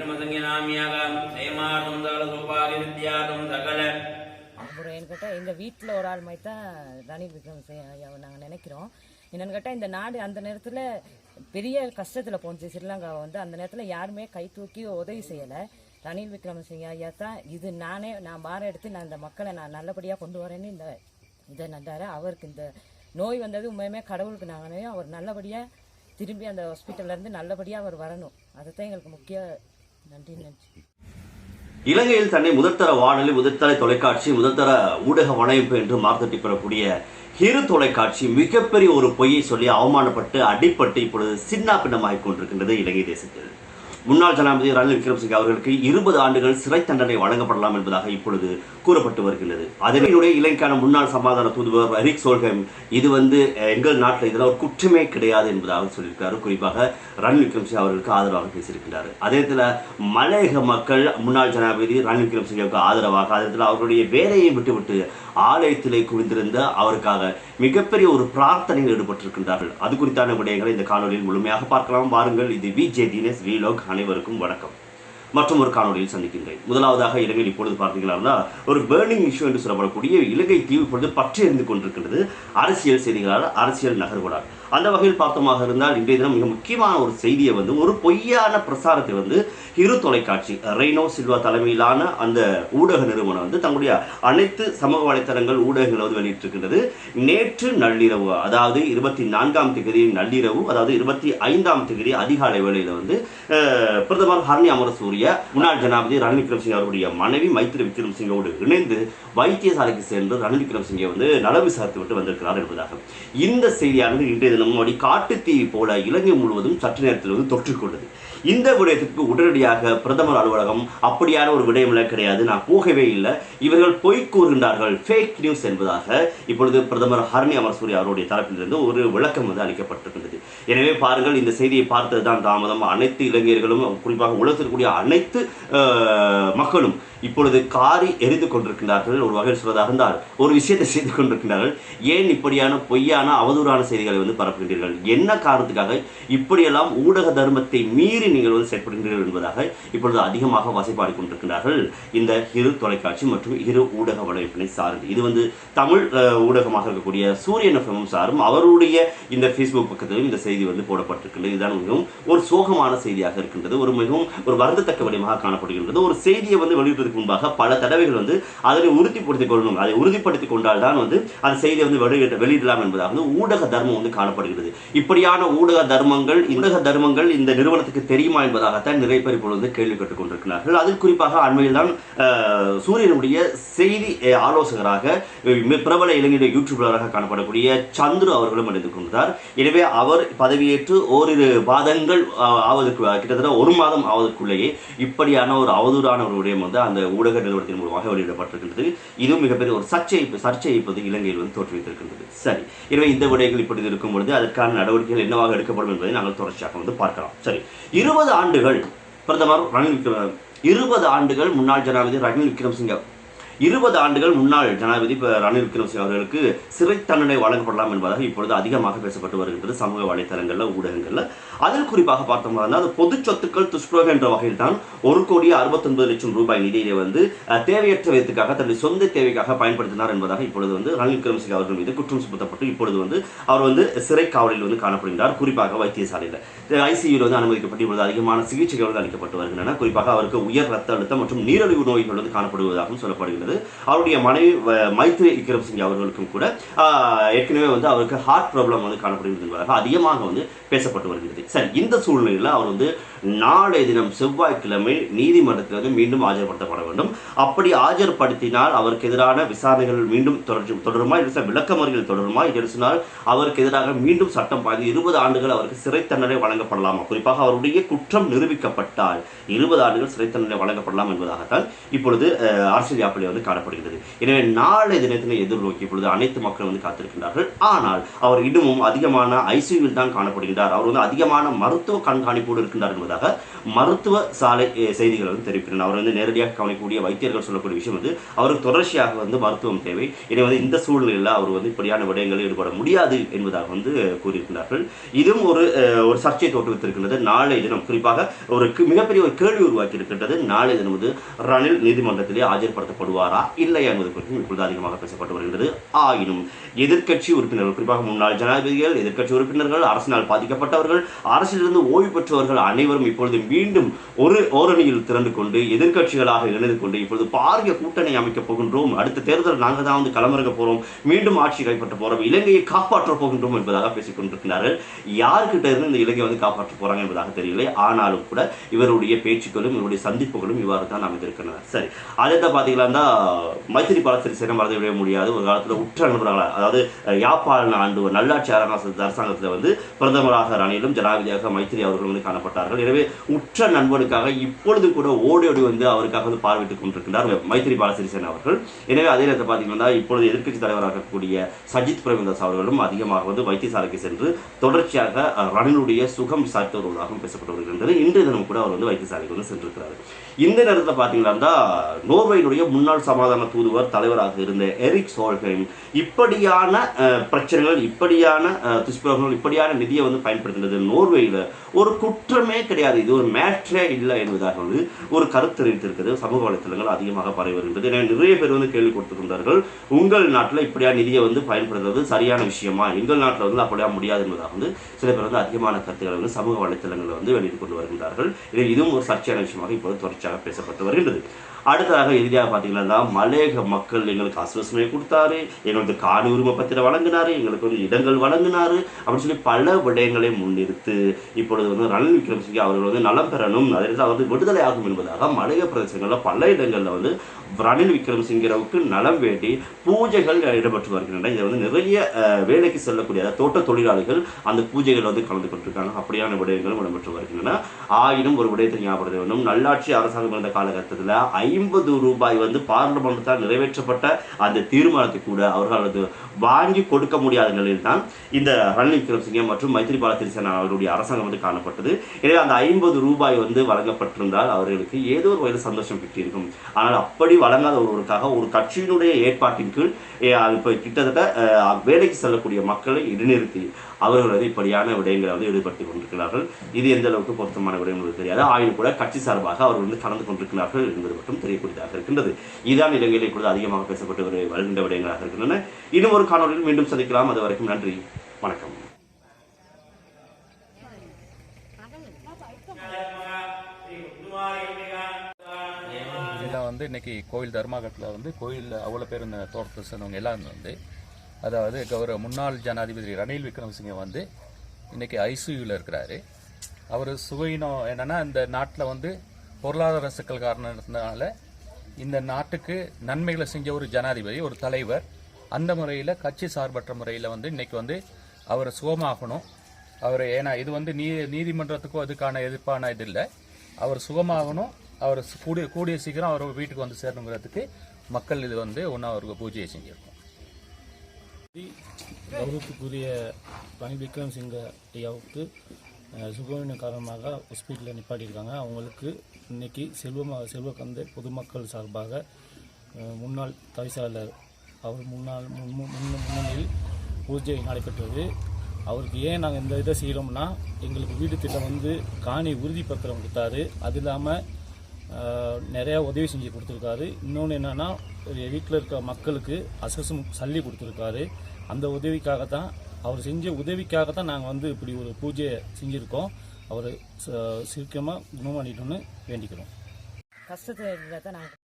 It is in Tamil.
விக்ரமசங்கியநாமியாக சேமாதம் தாளசோபாதி வித்யாதம் சகல. அப்புறம் என்கிட்ட எங்கள் வீட்டில் ஒரு ஆள் மாதிரி தான் ரணில் விக்ரமசிங்க ஐயாவை நாங்கள் நினைக்கிறோம். என்னென்னு கேட்டால் இந்த நாடு அந்த நேரத்தில் பெரிய கஷ்டத்தில் போணுச்சு. ஸ்ரீலங்காவை வந்து அந்த நேரத்தில் யாருமே கை தூக்கி உதவி செய்யலை. ரணில் விக்ரமசிங்க ஐயா தான் இது நானே நான் பாரம் எடுத்து நான் இந்த மக்களை நான் நல்லபடியாக கொண்டு வரேன்னு இந்த இதை நட்டாரு அவருக்கு இந்த நோய் வந்தது உண்மையுமே கடவுளுக்கு. நாங்களே அவர் நல்லபடியாக திரும்பி அந்த ஹாஸ்பிட்டல்லேருந்து நல்லபடியாக அவர் வரணும். அதுதான் எங்களுக்கு முக்கிய நன்றி நன்றி. இலங்கையில் தன்னை முதற்தர வானொலி முதற்தர தொலைக்காட்சி முதற்தர ஊடக வனைப்பு என்று மார்த்தட்டி பெறக்கூடிய ஹிரு தொலைக்காட்சி மிகப்பெரிய ஒரு பொய்யை சொல்லி அவமானப்பட்டு அடிப்பட்டு இப்பொழுது சின்ன பின்னமாகிக் கொண்டிருக்கின்றது இலங்கை தேசத்தில். முன்னாள் ஜனாதிபதி ரணில் விக்ரமசிங்கே அவர்களுக்கு இருபது ஆண்டுகள் சிறை தண்டனை வழங்கப்படலாம் என்பதாக இப்பொழுது கூறப்பட்டு வருகிறது. அதனுடைய இலங்கைக்கான முன்னாள் சமாதான தூதுவர் எரிக் சோல்ஹெம் இது வந்து எங்கள் நாட்டில் இதெல்லாம் ஒரு குற்றமே கிடையாது என்பதாக சொல்லியிருக்காரு குறிப்பாக ரன் விக்ரம்சிங் அவர்களுக்கு ஆதரவாக பேசியிருக்கிறார். அதே நேரத்தில் மலையக மக்கள் முன்னாள் ஜனாதிபதி ரன் விக்ரமசிங்கவுக்கு ஆதரவாக அதே நேரத்தில் அவருடைய வேலையை விட்டுவிட்டு ஆலயத்திலே குவிந்திருந்த அவருக்காக மிகப்பெரிய ஒரு பிரார்த்தனையில் ஈடுபட்டிருக்கின்றார்கள். அது குறித்தான விடயங்களை இந்த காணொலியில் முழுமையாக பார்க்கலாம். வாருங்கள் இது வி ஜே தினேஷ் வீலோக் அனைவருக்கும் வணக்கம். மற்றும் ஒரு காணொலியில் சந்திக்கின்றேன். முதலாவதாக இலங்கையில் இப்பொழுது பார்த்தீங்கன்னா ஒரு பேர்னிங் இஷ்யூ என்று சொல்லப்படக்கூடிய இலங்கை தீவு இப்பொழுது பற்றி எறிந்து கொண்டிருக்கின்றது. அரசியல் செய்திகளால் அரசியல் நகர்வுகளால் அந்த வகையில் பார்த்தோமாக இருந்தால் இன்றைய தினம் மிக முக்கியமான ஒரு செய்தியை வந்து ஒரு பொய்யான பிரசாரத்தை வந்து இரு தொலைக்காட்சி ரெய்னோ சில்வா தலைமையிலான அந்த ஊடக நிறுவனம் வந்து தங்களுடைய அனைத்து சமூக வலைத்தளங்கள் ஊடகங்களை வந்து வெளியிட்டிருக்கின்றது. நேற்று நள்ளிரவு அதாவது இருபத்தி நான்காம் தேதி நள்ளிரவு அதாவது இருபத்தி ஐந்தாம் தேதி அதிகாலை வேளையில் வந்து பிரதமர் ஹர்னி அமரசூரிய முன்னாள் ஜனாபதி ரணில் விக்ரமசிங்கே அவருடைய மனைவி மைத்திரி விக்ரமசிங்கோடு இணைந்து வைத்தியசாலைக்கு சென்று ரணில் விக்ரமசிங்கே வந்து நல விசாரித்து விட்டு வந்திருக்கிறார் என்பதாக. இந்த செய்தியானது இன்றைய தினம் மோடி காட்டுத்தீ போல இலங்கை முழுவதும் சற்று நேரத்தில் வந்து தொற்றிக்கொண்டது இந்த விடயத்திற்கு உடனடியாக பிரதமர் அலுவலகம் அப்படியான ஒரு விடயமெல்லாம் கிடையாது. நான் போகவே இல்லை. இவர்கள் பொய் கூறுகின்றார்கள். ஃபேக் நியூஸ் என்பதாக இப்பொழுது பிரதமர் ஹரணி அமர்சூரி அவருடைய தரப்பிலிருந்து ஒரு விளக்கம் வந்து அளிக்கப்பட்டிருக்கின்றது. எனவே பாருங்கள் இந்த செய்தியை பார்த்தது தான் தாமதம். அனைத்து இளைஞர்களும் குறிப்பாக உலகத்திற்குரிய அனைத்து மக்களும் இப்பொழுது காரி எரிந்து கொண்டிருக்கின்றார்கள். ஒரு வகையில் சொல்வதாக இருந்தால் ஒரு விஷயத்தை செய்து கொண்டிருக்கிறார்கள் ஏன் இப்படியான பொய்யான அவதூறான செய்திகளை வந்து பரப்புகின்றீர்கள்? என்ன காரணத்துக்காக இப்படியெல்லாம் ஊடக தர்மத்தை மீறி நீங்கள் வந்து செயற்படுகிறீர்கள் என்பதாக இப்பொழுது அதிகமாக வசைப்பாடி கொண்டிருக்கிறார்கள் இந்த இரு தொலைக்காட்சி மற்றும் இரு ஊடக வலைப்பினை சார்ந்து. இது வந்து தமிழ் ஊடகமாக இருக்கக்கூடிய சூரியன் எஃப்எம் சாரும் அவருடைய இந்த ஃபேஸ்புக் பக்கத்திலும் இந்த செய்தி வந்து போடப்பட்டிருக்கிறது இதுதான் மிகவும் ஒரு சோகமான செய்தியாக இருக்கின்றது. ஒரு மிகவும் ஒரு வருந்தத்தக்க வடிவமாக காணப்படுகின்றது. ஒரு செய்தியை வந்து வெளியிடுவதற்கு முன்பாக பல தடவைகள் வந்து அதனை உறுதிப்படுத்திக் கொள்ளணும். அதை உறுதிப்படுத்திக் கொண்டால் தான் வந்து அந்த செய்தியை வந்து வெளியிட வெளியிடலாம் என்பதாக வந்து ஊடக தர்மம் வந்து காணப்படுகிறது. இப்படியான ஊடக தர்மங்கள் ஊடக தர்மங்கள் இந்த நிறுவனத்துக்கு தெரியுமா தெரியுமா என்பதாகத்தான் நிறைய பேர் இப்பொழுது கேள்வி கேட்டுக் கொண்டிருக்கிறார்கள் அதில் குறிப்பாக அண்மையில் தான் சூரியனுடைய செய்தி ஆலோசகராக பிரபல இளைஞருடைய யூடியூபராக காணப்படக்கூடிய சந்துரு அவர்களும் இணைந்து கொண்டார் எனவே அவர் பதவியேற்று ஓரிரு பாதங்கள் ஆவதற்கு கிட்டத்தட்ட ஒரு மாதம் ஆவதற்குள்ளேயே இப்படியான ஒரு அவதூறான ஒரு விடயம் வந்து அந்த ஊடக நிறுவனத்தின் மூலமாக வெளியிடப்பட்டிருக்கின்றது. இதுவும் மிகப்பெரிய ஒரு சர்ச்சை சர்ச்சை இப்போது இலங்கையில் வந்து தோற்றுவித்திருக்கின்றது. சரி எனவே இந்த விடயங்கள் இப்படி இருக்கும் பொழுது அதற்கான நடவடிக்கைகள் என்னவாக எடுக்கப்படும் என்பதை நாங்கள் தொடர்ச்சியாக வந்து பார்க்கலாம். சரி இரு இருபது ஆண்டுகள் பிரதமர் ரணில் விக்ரம் இருபது ஆண்டுகள் முன்னாள் ஜனாதிபதி ரணில் விக்ரமசிங்க இருபது ஆண்டுகள் முன்னாள் ஜனாதிபதி ரணில் விக்ரமசிங்க அவர்களுக்கு சிறை தண்டனை வழங்கப்படலாம் என்பதாக இப்பொழுது அதிகமாக பேசப்பட்டு வருகின்றது சமூக வலைதளங்களில் ஊடகங்களில். அதில் குறிப்பாக பார்த்தோம்னா அது பொது சொத்துக்கள் துஷ்பிரயோகம் என்ற வகையில் தான் ஒரு கோடி அறுபத்தொன்பது லட்சம் ரூபாய் நிதியை வந்து தேவையற்ற விதத்துக்காக தன்னுடைய சொந்த தேவைக்காக பயன்படுத்தினார் என்பதாக இப்பொழுது வந்து ரணில் விக்ரமசிங்க அவர்கள் மீது குற்றம் சுமத்தப்பட்டு இப்பொழுது வந்து அவர் வந்து சிறை காவலில் வந்து காணப்படுகிறார் குறிப்பாக வைத்தியசாலையில். ஐசியூவில் வந்து அனுமதிக்கப்பட்டு இப்பொழுது அதிகமான சிகிச்சைகள் வந்து அளிக்கப்பட்டு வருகின்றன. குறிப்பாக அவருக்கு உயர் ரத்த அழுத்தம் மற்றும் நீரழிவு நோய்கள் வந்து காணப்படுவதாகவும் சொல்லப்படுகிறது அவருடைய மனைவி மைத்ரி விக்ரம் சிங் அவர்களுக்கும் கூட ஏற்கனவே வந்து அவருக்கு ஹார்ட் ப்ராப்ளம் வந்து காணப்படுகிறது என்பதாக அதிகமாக வந்து பேசப்பட்டு வருகிறது. சரி இந்த சூழ்நிலையில் அவர் வந்து நாளைய தினம் செவ்வாய்க்கிழமை நீதிமன்றத்தில் வந்து மீண்டும் ஆஜர்படுத்தப்பட வேண்டும். அப்படி ஆஜர்படுத்தினால் அவருக்கு எதிரான விசாரணைகள் மீண்டும் தொடர்ச்சி தொடருமா? இல்லை விளக்கமறிகள் தொடருமா? இல்லை சொன்னால் அவருக்கு எதிராக மீண்டும் சட்டம் பாய்ந்து இருபது ஆண்டுகள் அவருக்கு சிறை தண்டனை வழங்கப்படலாமா? குறிப்பாக அவருடைய குற்றம் நிரூபிக்கப்பட்டால் இருபது ஆண்டுகள் சிறை தண்டனை வழங்கப்படலாம் என்பதாகத்தான் இப்பொழுது அரசியல் யாப்பிலே வந்து வந்து காணப்படுகிறது. எனவே நாளை தினத்தினை எதிர்நோக்கி இப்பொழுது அனைத்து மக்கள் வந்து காத்திருக்கின்றார்கள். ஆனால் அவர் இன்னமும் அதிகமான ஐசியூவில் தான் காணப்படுகின்றார். அவர் வந்து அதிகமான மருத்துவ கண்காணிப்போடு இருக்கின்றார் என்பதாக மருத்துவ சாலை செய்திகள் வந்து தெரிவிக்கின்றன. அவர் வந்து நேரடியாக கவனிக்கக்கூடிய வைத்தியர்கள் சொல்லக்கூடிய விஷயம் வந்து அவருக்கு தொடர்ச்சியாக வந்து மருத்துவம் தேவை. எனவே வந்து இந்த சூழ்நிலையில் அவர் வந்து இப்படியான விடயங்களில் ஈடுபட முடியாது என்பதாக வந்து கூறியிருக்கிறார்கள் இதுவும் ஒரு ஒரு சர்ச்சையை தோற்றுவித்திருக்கின்றது. நாளை தினம் குறிப்பாக ஒரு மிகப்பெரிய ஒரு கேள்வி உருவாக்கி இருக்கின்றது நாளை தினம் வந்து ரணில் நீதிமன்றத்திலே ஆஜர்படுத்தப்படுவார். இல்லை என்பது குறித்தும் இப்பொழுது அதிகமாக பேசப்பட்டு வருகிறது ஆயினும் எதிர்க்கட்சி உறுப்பினர்கள் குறிப்பாக முன்னாள் ஜனாதிபதிகள் எதிர்க்கட்சி உறுப்பினர்கள் அரசினால் பாதிக்கப்பட்டவர்கள் அரசிலிருந்து ஓய்வு பெற்றவர்கள் அனைவரும் இப்பொழுது மீண்டும் ஒரு ஓரணியில் திரண்டு கொண்டு எதிர்க்கட்சிகளாக இணைந்து கொண்டு இப்பொழுது பாரிய கூட்டணி அமைக்கப் போகின்றோம். அடுத்த தேர்தல் நாங்கள் தான் வந்து களமிறங்க போறோம். மீண்டும் ஆட்சி கைப்பற்ற போறோம். இலங்கையை காப்பாற்ற போகின்றோம் என்பதாக பேசிக் கொண்டிருக்கிறார்கள். யார்கிட்ட இருந்து இந்த இலங்கை வந்து காப்பாற்ற போறாங்க என்பதாக தெரியவில்லை. ஆனாலும் கூட இவருடைய பேச்சுக்களும் இவருடைய சந்திப்புகளும் இவ்வாறு தான் அமைந்திருக்கின்றன. சரி அதை பார்த்தீங்களா பார்த்தீங்கன்னா மைத்திரிபால சிறிசேன மறந்து விட முடியாது. ஒரு காலத்தில் உற்ற நண்பர்களாக அதாவது அஹ், யாழ்ப்பாண ஆண்டு ஒரு நல்லாட்சி அரசாங்க அரசாங்கத்தில் வந்து பிரதமராக ரணிலும் ஜனாதிபதியாக மைத்திரி அவர்கள் வந்து காணப்பட்டார்கள். எனவே உற்ற நண்பனுக்காக இப்பொழுது கூட ஓடி ஓடி வந்து அவருக்காக வந்து பார்வையிட்டுக் கொண்டிருக்கிறார் மைத்திரிபால சிறிசேன அவர்கள். எனவே அதே நேரத்தில் பார்த்தீங்கன்னா இப்பொழுது எதிர்க்கட்சி தலைவராக இருக்கக்கூடிய சஜித் பிரேமதாஸ் அவர்களும் அதிகமாக வந்து வைத்தியசாலைக்கு சென்று தொடர்ச்சியாக ரணிலுடைய சுகம் விசாரித்து வருவதாகவும் பேசப்பட்டு வருகின்றது இன்று தினம் கூட அவர் வந்து வைத்தியசாலைக்கு வந்து சென்றிருக்கிறார். இந்த நேரத்தில் பார்த்தீங்கன்னா நோர்வையினுடைய முன்னாள் சமாதான தூதுவர் தலைவராக இருந்த எரிக் சோல்ஹெம் இப்படியான பிரச்சனைகள் இப்படியான துஷ்பிரகங்கள் இப்படியான நிதியை வந்து பயன்படுத்தினது நோர்வேயில் ஒரு குற்றமே கிடையாது. இது ஒரு மேட்ரே இல்லை என்பதாக வந்து ஒரு கருத்து தெரிவித்திருக்கிறது. சமூக வலைத்தளங்கள் அதிகமாக பரவி வருகின்றது. நிறைய பேர் வந்து கேள்வி கொடுத்துருந்தார்கள் உங்கள் நாட்டில் இப்படியா நிதியை வந்து பயன்படுத்துறது சரியான விஷயமா? எங்கள் நாட்டில் வந்து அப்படியா முடியாது என்பதாக வந்து சில பேர் வந்து அதிகமான கருத்துக்களை வந்து சமூக வலைத்தளங்களில் வந்து வெளியிட்டு கொண்டு வருகின்றார்கள். இதில் இதுவும் ஒரு சர்ச்சையான விஷயமாக இப்போது தொடர்ச்சியாக பேசப்பட்டு வருகின்றது. அடுத்ததாக இறுதியாக பார்த்தீங்கன்னா மலையக மக்கள் எங்களுக்கு ஆசுவாசனை கொடுத்தாரு எங்களுக்கு காணி உரிமை பத்திரம் வழங்கினாரு எங்களுக்கு வந்து இடங்கள் வழங்கினாரு அப்படின்னு சொல்லி பல விடயங்களை முன்னிறுத்து இப்பொழுது வந்து ரணில் விக்ரமசிங்கே அவர்கள் வந்து நலம் பெறணும் அதில் வந்து விடுதலை ஆகும் என்பதாக மலையக பிரதேசங்களில் பல இடங்களில் வந்து ரணில் விக்ரமசிங்கரவுக்கு நலம் வேண்டி பூஜைகள் இடம்பெற்று வருகின்றன. இதை வந்து நிறைய வேலைக்கு செல்லக்கூடிய தோட்ட தொழிலாளிகள் அந்த பூஜைகள் வந்து கலந்து கொண்டிருக்காங்க. அப்படியான விடயங்களும் இடம்பெற்று வருகின்றன. ஆயினும் ஒரு விடயத்தை ஞாபகப்படுத்த வேண்டும். நல்லாட்சி அரசாங்கம் இருந்த காலகட்டத்தில் ஐம்பது ரூபாய் வந்து பார்லிமெண்ட்டால் நிறைவேற்றப்பட்ட அந்த தீர்மானத்தை கூட அவர்களது வாங்கி கொடுக்க முடியாத நிலையில் தான் இந்த ரணில் விக்ரமசிங்கே மற்றும் மைத்திரிபால சிறிசேனா அவர்களுடைய அரசாங்கம் வந்து காணப்பட்டது. எனவே அந்த ஐம்பது ரூபாய் வந்து வழங்கப்பட்டிருந்தால் அவர்களுக்கு ஏதோ ஒரு வகையில் சந்தோஷம் பெற்றிருக்கும் ஆனால் அப்படி வழங்காத ஒருவருக்காக ஒரு கட்சியினுடைய ஏற்பாட்டின் கீழ் இப்போ கிட்டத்தட்ட வேலைக்கு செல்லக்கூடிய மக்களை இடைநிறுத்தி அவர்கள் வந்து இப்படியான விடயங்களை வந்து ஈடுபடுத்திக் கொண்டிருக்கிறார்கள். இது எந்த அளவுக்கு பொருத்தமான விடயம் என்பது தெரியாது. ஆயினும் கூட கட்சி சார்பாக அவர்கள் வந்து கலந்து கொண்டிருக்கிறார்கள் என்பது மட்டும் தெரியக்கூடியதாக இருக்கின்றது. இதுதான் இலங்கையில் இப்பொழுது அதிகமாக பேசப்பட்டு வருகின்ற விடயங்களாக இருக்கின்றன. இன்னும் ஒரு காணொலியில் மீண்டும் சந்திக்கலாம். அது வரைக்கும் நன்றி. வணக்கம். இதில் வந்து இன்னைக்கு கோயில் தர்மாகத்தில் வந்து கோயில் அவ்வளோ பேர் இந்த தோட்டத்தை சேர்ந்தவங்க எல்லாம் வந்து அதாவது கௌரவ முன்னாள் ஜனாதிபதி ரணில் விக்ரமசிங்க வந்து இன்னைக்கு ஐசியூவில் இருக்கிறாரு. அவர் சுவையினம் என்னன்னா இந்த நாட்டில் வந்து பொருளாதார சிக்கல் காரணத்தினால இந்த நாட்டுக்கு நன்மைகளை செஞ்ச ஒரு ஜனாதிபதி ஒரு தலைவர். அந்த முறையில் கட்சி சார்பற்ற முறையில் வந்து இன்னைக்கு வந்து அவர் சுகமாகணும். அவர் ஏன்னா இது வந்து நீ நீதிமன்றத்துக்கும் அதுக்கான எதிர்ப்பான இது இல்லை. அவர் சுகமாகணும் அவர் கூடிய கூடிய சீக்கிரம் அவர் வீட்டுக்கு வந்து சேரணுங்கிறதுக்கு மக்கள் இது வந்து ஒன்றா அவருக்கு பூஜையை செஞ்சிருக்கோம். கௌரவத்துக்குரிய பணி விக்ரம் சிங்க ஐயாவுக்கு அஹ், சுகவீன காரணமாக ஹாஸ்பிட்டலில் நிப்பாட்டியிருக்காங்க. அவங்களுக்கு இன்னைக்கு செல்வமாக செல்வக்கந்தை பொதுமக்கள் சார்பாக முன்னாள் தவிசாளர் அவர் முன்னாள் முன் முன்- முன்னணியில் பூஜை நடைபெற்றது. அவருக்கு ஏன் நாங்கள் இந்த இதை செய்கிறோம்னா எங்களுக்கு வீடு திட்டம் வந்து காணி உறுதி பத்திரம் கொடுத்தாரு. அது இல்லாமல் நிறையா உதவி செஞ்சு கொடுத்துருக்காரு. இன்னொன்று என்னென்னா வீட்டில் இருக்க மக்களுக்கு அசசும் சல்லி கொடுத்துருக்காரு. அந்த உதவிக்காக தான் அவர் செஞ்ச உதவிக்காக தான் நாங்கள் வந்து இப்படி ஒரு பூஜையை செஞ்சுருக்கோம். அவர் சீக்கிரமாக குணமாடிட்டோன்னு வேண்டிக்கிறோம். கஷ்டத்தில் தான் நாங்கள்